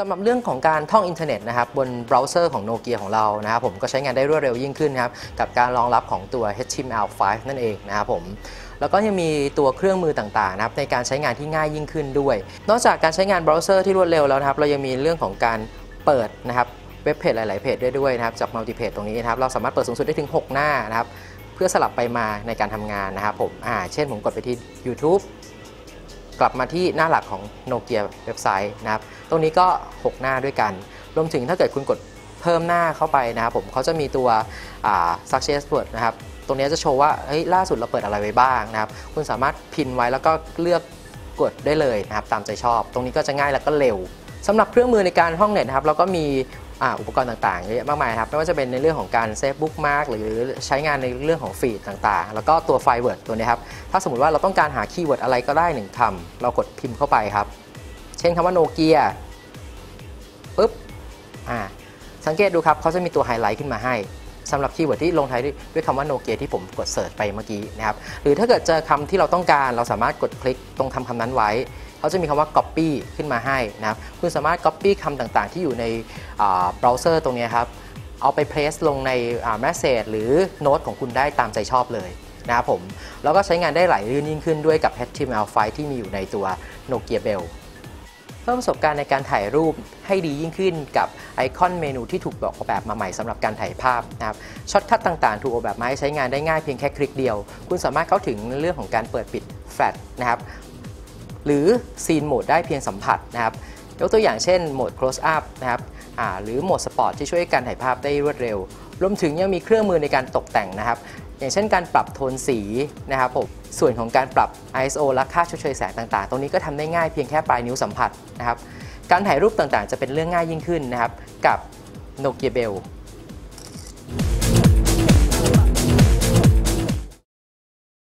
สำหรับเรื่องของการท่องอินเทอร์เน็ตนะครับบนเบราว์เซอร์ของโนเกียของเรานะครับผมก็ใช้งานได้รวดเร็วยิ่งขึ้นนะครับกับการรองรับของตัว HTML5 นั่นเองนะครับผมแล้วก็ยังมีตัวเครื่องมือต่างๆนะครับในการใช้งานที่ง่ายยิ่งขึ้นด้วย นอกจากการใช้งานเบราว์เซอร์ที่รวดเร็วแล้วนะครับเรายังมีเรื่องของการเปิดนะครับเว็บเพจหลาย ๆ เพจได้ด้วยนะครับจากมัลติเพจตรงนี้นะครับเราสามารถเปิดสูงสุดได้ถึง 6 หน้านะครับเพื่อสลับไปมาในการทำงานนะครับผมอ่าเช่นผมกดไปที่ YouTube กลับมาที่หน้าหลักของโนเกียเว็บไซต์นะครับ ตรงนี้ก็ 6 หน้าด้วยกัน รวมถึงถ้าเกิดคุณกดเพิ่มหน้าเข้าไปนะครับผมเขาจะมีตัว success word นะครับ ตรงนี้จะโชว์ว่าเฮ้ยล่าสุดเราเปิดอะไรไว้บ้างนะครับ คุณสามารถพินไว้แล้วก็เลือกกดได้เลยนะครับตามใจชอบ ตรงนี้ก็จะง่ายแล้วก็เร็วสำหรับเครื่องมือในการห้องเน็ตนะครับ เราก็มี อ่าอุปกรณ์ต่างๆเยอะมากมายครับไม่ว่าจะเป็นในเรื่องของการเซฟบุ๊กมาร์กหรือใช้งานในเรื่องของฟีดต่างๆ แล้วก็ตัวไฟเวิร์ดตัวนี้ครับถ้าสมมติว่าเราต้องการหาคีย์เวิร์ดอะไรก็ได้หนึ่งคำเรากดพิมพ์เข้าไปครับ เช่นคำว่าโนเกียปุ๊บอ่าสังเกตดูครับเขาจะมีตัวไฮไลท์ขึ้นมาให้สำหรับคีย์เวิร์ดที่ลงท้ายด้วยด้วยคำว่าโนเกียที่ผมกดเสิร์ชไปเมื่อกี้นะครับหรือถ้าเกิดเจอคำที่เราต้องการเราสามารถกดคลิกตรงคำคำนั้นไว้ เขาจะมีคำว่า copy ขึ้นมาให้นะครับคุณสามารถ copy คำต่างๆ ที่อยู่ในเบราว์เซอร์ตรงนี้ครับเอาไป place ลงใน message หรือโน้ตของคุณได้ตามใจชอบเลยนะครับผมแล้วก็ใช้งานได้ไหลลื่นยิ่งขึ้นด้วยกับ HTML5 ที่มีอยู่ในตัว Nokia Bell เพิ่มประสบการณ์ในการถ่ายรูปให้ดียิ่งขึ้นกับไอคอนเมนูที่ถูกออกแบบมาใหม่สำหรับการถ่ายภาพนะครับช็อตคัทต่างๆ ถูกออกแบบมาให้ใช้งานได้ง่ายเพียงแค่คลิกเดียว คุณสามารถเข้าถึงเรื่องของการเปิดปิดแฟลชนะครับ หรือซีนโหมดได้เพียงสัมผัสนะครับยกตัวอย่างเช่นโหมด close up นะครับหรือโหมดสปอร์ตที่ช่วยให้การถ่ายภาพได้รวดเร็ว รวมถึงยังมีเครื่องมือในการตกแต่งนะครับ อย่างเช่นการปรับโทนสีนะครับผมส่วนของการปรับ ISO และค่าชดเชยแสงต่างๆ ตรงนี้ก็ทำได้ง่ายเพียงแค่ปลายนิ้วสัมผัสนะครับการถ่ายรูปต่างๆ จะเป็นเรื่องง่ายยิ่งขึ้นนะครับกับ Nokia Bell